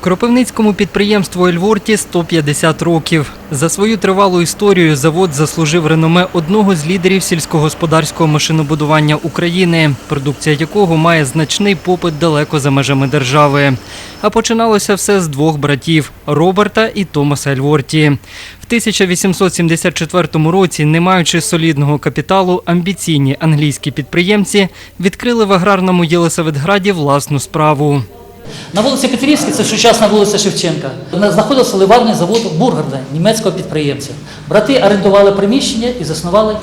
Кропивницькому підприємству Ельворті 150 років. За свою тривалу історію завод заслужив реноме одного з лідерів сільськогосподарського машинобудування України, продукція якого має значний попит далеко за межами держави. А починалося все з двох братів Роберта і Томаса Ельворті. В 1874 році, не маючи солідного капіталу, амбіційні англійські підприємці відкрили в аграрному Єлисаветграді власну справу. На вулиці Петрівській, це сучасна вулиця Шевченка, знаходився ливарний завод Бургарда, німецького підприємця. Брати орендували приміщення і заснували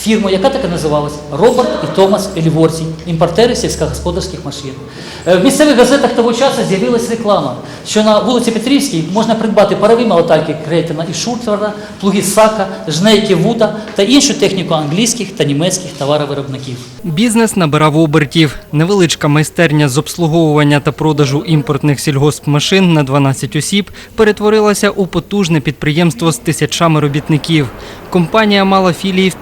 фірму, яка так і називалась Роберт і Томас Ельворті, імпортери сільськогосподарських машин. Е, В місцевих газетах того часу з'явилась реклама, що на вулиці Петрівській можна придбати парові молотарки Крейтена і Шультера, плуги Сака, жнейки Вуда та іншу техніку англійських та німецьких товаровиробників. Бізнес набирав обертів. Невеличка майстерня з обслуговування та продажу імпортних сільгоспмашин на 12 осіб перетворилася у потужне підприємство з тисячами робітників. Компанія мала філії в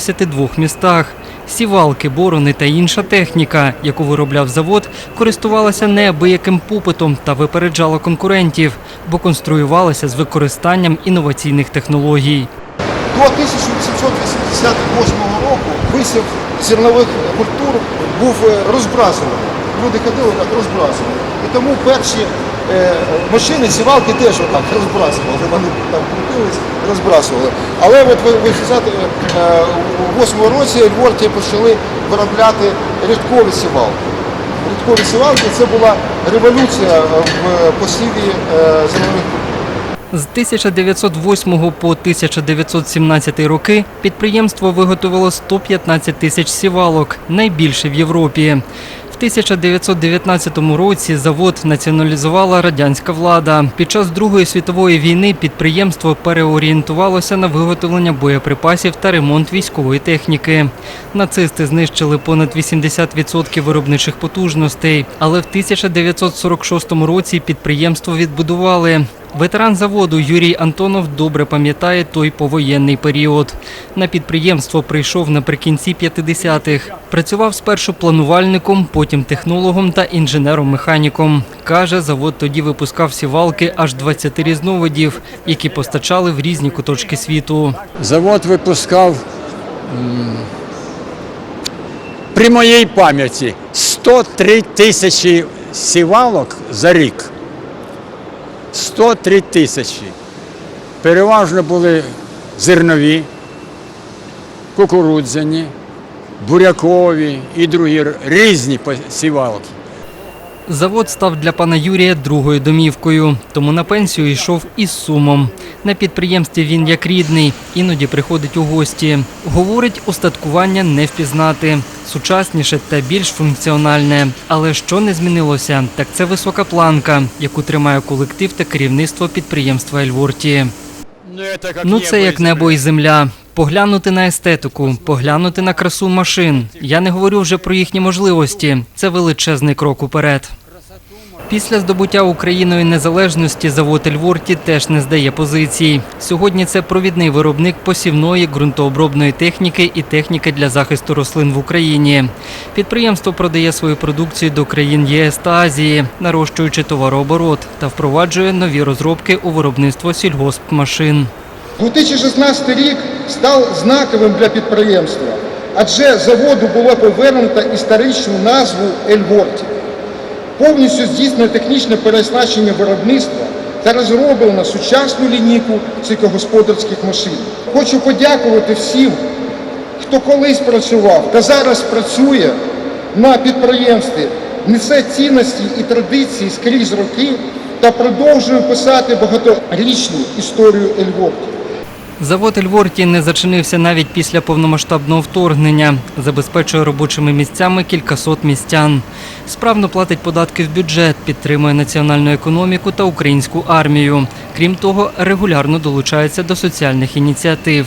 52 містах. Сівалки, борони та інша техніка, яку виробляв завод, користувалася неабияким попитом та випереджала конкурентів, бо конструювалася з використанням інноваційних технологій. До 1788 року висів зернових культур був е, розбрасуваний. Люди ходили так розбрасували. І тому перші е, машини, сівалки теж отак розбрасували. Вони там крутились, розбрасували. Але от в 1968 році Ельворті почали виробляти рідкові сівалки. Рідкові сівалки це була революція в посіві е, культур. З 1908 по 1917 роки підприємство виготовило 115 тисяч сівалок, найбільше в Європі. В 1919 році завод націоналізувала радянська влада. Під час Другої світової війни підприємство переорієнтувалося на виготовлення боєприпасів та ремонт військової техніки. Нацисти знищили понад 80% виробничих потужностей, але в 1946 році підприємство відбудували. Ветеран заводу Юрій Антонов добре пам'ятає той повоєнний період. На підприємство прийшов наприкінці 50-х. Працював спершу планувальником, потім технологом та інженером-механіком. Каже, завод тоді випускав сівалки аж 20 різновидів, які постачали в різні куточки світу. Завод випускав при моїй пам'яті 103 тисячі сівалок за рік. 103 тисячі. Переважно були зернові, кукурудзяні, бурякові і другі різні по- сівалки. Завод став для пана Юрія другою домівкою, тому на пенсію йшов із сумом. На підприємстві він як рідний, іноді приходить у гості. Говорить, устаткування не впізнати. Сучасніше та більш функціональне. Але що не змінилося, так це висока планка, яку тримає колектив та керівництво підприємства Ельворті. Ну це як небо і земля. Поглянути на естетику, поглянути на красу машин. Я не говорю вже про їхні можливості. Це величезний крок уперед. Після здобуття Україною незалежності завод Ельворті теж не здає позицій. Сьогодні це провідний виробник посівної ґрунтообробної техніки і техніки для захисту рослин в Україні. Підприємство продає свою продукцію до країн ЄС та Азії, нарощуючи товарооборот та впроваджує нові розробки у виробництво сільгоспмашин. 2016 рік став знаковим для підприємства, адже заводу було повернуто історичну назву Ельворті. Повністю здійснено технічне переоснащення виробництва та розроблено сучасну лінійку сільськогосподарських машин. Хочу подякувати всім, хто колись працював та зараз працює на підприємстві, несе цінності і традиції скрізь роки та продовжує писати багаторічну історію Ельворті. Завод Ельворті не зачинився навіть після повномасштабного вторгнення. Забезпечує робочими місцями кількасот містян. Справно платить податки в бюджет, підтримує національну економіку та українську армію. Крім того, регулярно долучається до соціальних ініціатив.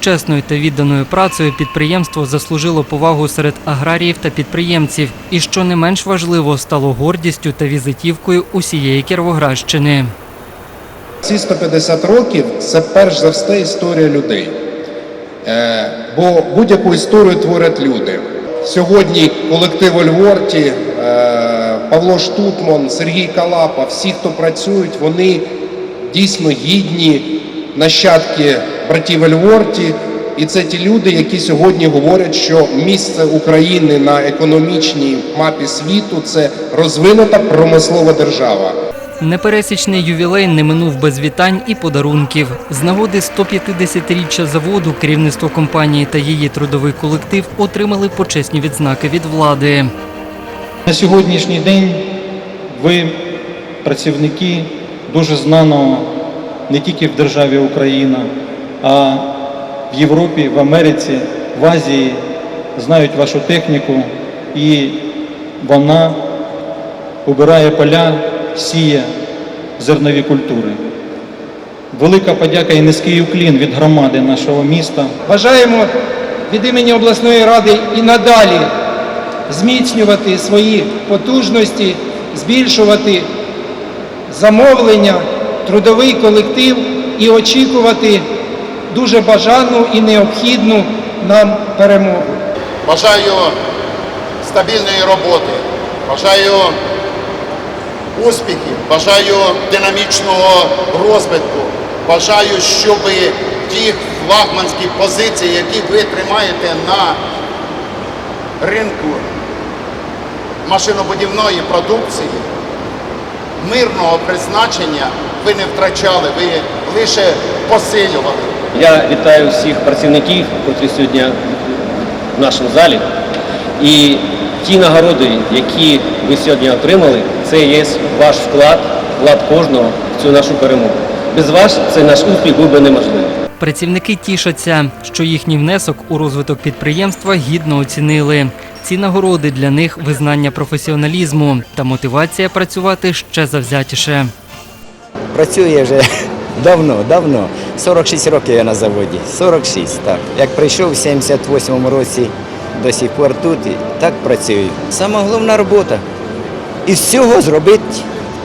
Чесною та відданою працею підприємство заслужило повагу серед аграріїв та підприємців, і що не менш важливо, стало гордістю та візитівкою усієї Кіровоградщини. Ці 150 років це перш за все історія людей. Е, бо будь-яку історію творять люди. Сьогодні колектив Ольворті е, Павло Штутман, Сергій Калапа, всі, хто працюють, вони дійсно гідні нащадки братів Ельворті. І це ті люди, які сьогодні говорять, що місце України на економічній мапі світу це розвинута промислова держава. Непересічний ювілей не минув без вітань і подарунків. З нагоди 150-річчя заводу керівництво компанії та її трудовий колектив отримали почесні відзнаки від влади. На сьогоднішній день ви, працівники дуже знаного не тільки в державі Україна, а в Європі, в Америці, в Азії знають вашу техніку і вона обирає поля, сіє зернові культури. Велика подяка і низький уклін від громади нашого міста. Бажаємо від імені обласної ради і надалі зміцнювати свої потужності, збільшувати замовлення, трудовий колектив і очікувати дуже бажану і необхідну нам перемогу. Бажаю стабільної роботи, бажаю успіхів, бажаю динамічного розвитку, бажаю, щоб ті флагманські позиції, які ви тримаєте на ринку машинобудівної продукції, мирного призначення ви не втрачали, ви лише посилювали. Я вітаю всіх працівників, котрі сьогодні в нашому залі. І ті нагороди, які ви сьогодні отримали, це є ваш вклад, вклад кожного в цю нашу перемогу. Без вас цей наш успіх був би неможливий. Працівники тішаться, що їхній внесок у розвиток підприємства гідно оцінили. Ці нагороди для них визнання професіоналізму та мотивація працювати ще завзятіше. Працюю я вже давно, давно. 46 років я на заводі. 46, так. Як прийшов в 78-му році до сих пор тут, і так працюю. Сама головна робота. Із всього зробити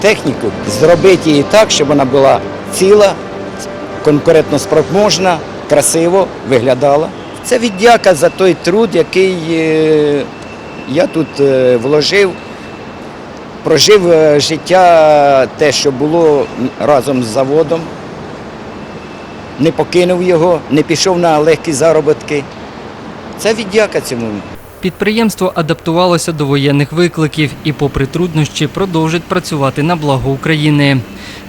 техніку, зробити її так, щоб вона була ціла, конкурентно спроможна, красиво виглядала. Це віддяка за той труд, який е, я тут е, вложив прожив е, життя те, що було разом з заводом, не покинув його, не пішов на легкі заробітки. Це віддяка цьому. Підприємство адаптувалося до воєнних викликів і, попри труднощі, продовжить працювати на благо України.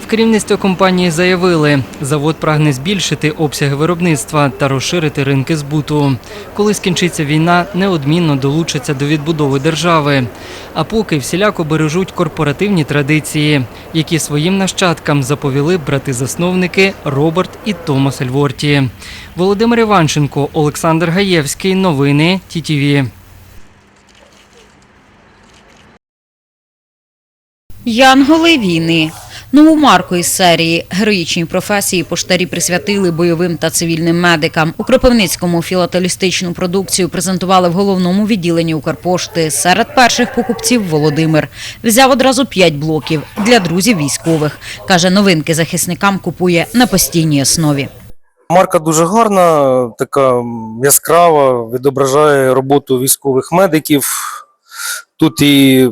В керівництві компанії заявили, завод прагне збільшити обсяги виробництва та розширити ринки збуту. Коли скінчиться війна, неодмінно долучаться до відбудови держави. А поки всіляко бережуть корпоративні традиції, які своїм нащадкам заповіли брати-засновники Роберт і Томас Ельворті. Володимир Іванченко, Олександр Гаєвський. Новини ТІТІВІ. Янголи війни. Нову марку із серії героїчні професії поштарі присвятили бойовим та цивільним медикам. У Кропивницькому філателістичну продукцію презентували в головному відділенні Укрпошти. Серед перших покупців Володимир взяв одразу п'ять блоків для друзів військових. каже, новинки захисникам купує на постійній основі. Марка дуже гарна, така яскрава, відображає роботу військових медиків. Тут і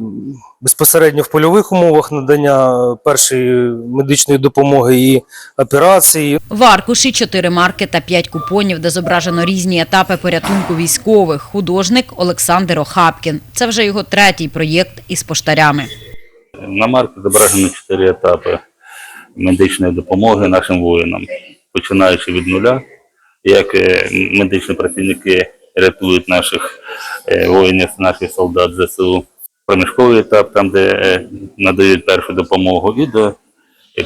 безпосередньо в польових умовах надання першої медичної допомоги і операції. В аркуші чотири марки та п'ять купонів, де зображено різні етапи порятунку військових. Художник Олександр Охапкін. Це вже його третій проєкт із поштарями. На марці зображено чотири етапи медичної допомоги нашим воїнам, починаючи від нуля, як медичні працівники рятують наших е, воїнів, наших солдат ЗСУ. Проміжковий етап, там, де е, надають першу допомогу, і до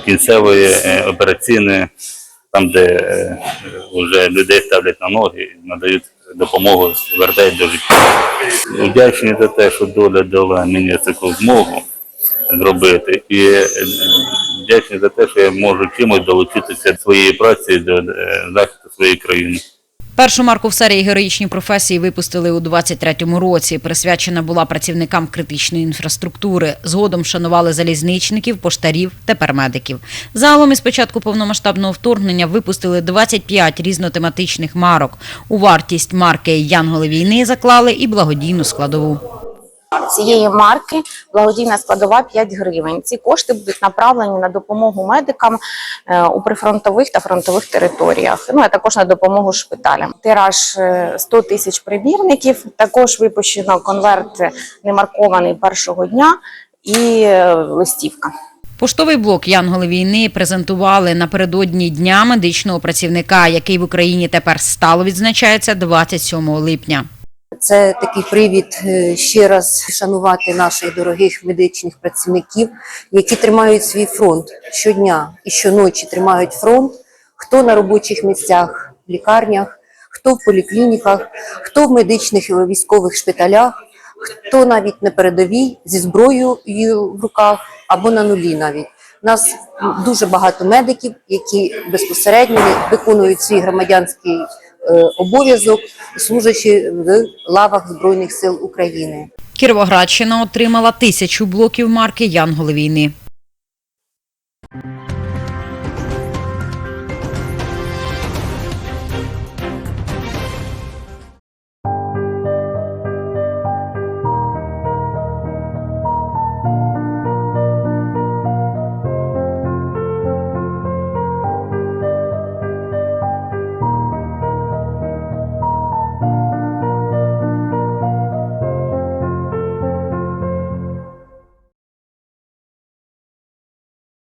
кінцевої е, операційної, там, де вже людей ставлять на ноги, надають допомогу, вертають до життя. Вдячні за те, що доля дала мені таку змогу зробити. І вдячний за те, що я можу чимось долучитися своєю працею до захисту своєї країни. Першу марку в серії героїчні професії випустили у 23-му році. Присвячена була працівникам критичної інфраструктури. Згодом шанували залізничників, поштарів, тепер медиків. Загалом із початку повномасштабного вторгнення випустили 25 різнотематичних марок. У вартість марки Янголи війни заклали і благодійну складову. Цієї марки благодійна складова 5 гривень. Ці кошти будуть направлені на допомогу медикам е, у прифронтових та фронтових територіях. Ну а також на допомогу шпиталям. Тираж е, 100 тисяч примірників. Також випущено конверт немаркований першого дня і е, листівка. Поштовий блок Янголи війни презентували напередодні дня медичного працівника, який в Україні тепер стало відзначається 27 липня. Це такий привід е, ще раз шанувати наших дорогих медичних працівників, які тримають свій фронт щодня і щоночі тримають фронт. Хто на робочих місцях, в лікарнях, хто в поліклініках, хто в медичних і військових шпиталях, хто навіть на передовій зі зброєю в руках або на нулі навіть. У нас дуже багато медиків, які безпосередньо виконують свій громадянський обов'язок, служачи в лавах Збройних сил України. Кіровоградщина отримала тисячу блоків марки Янголи війни.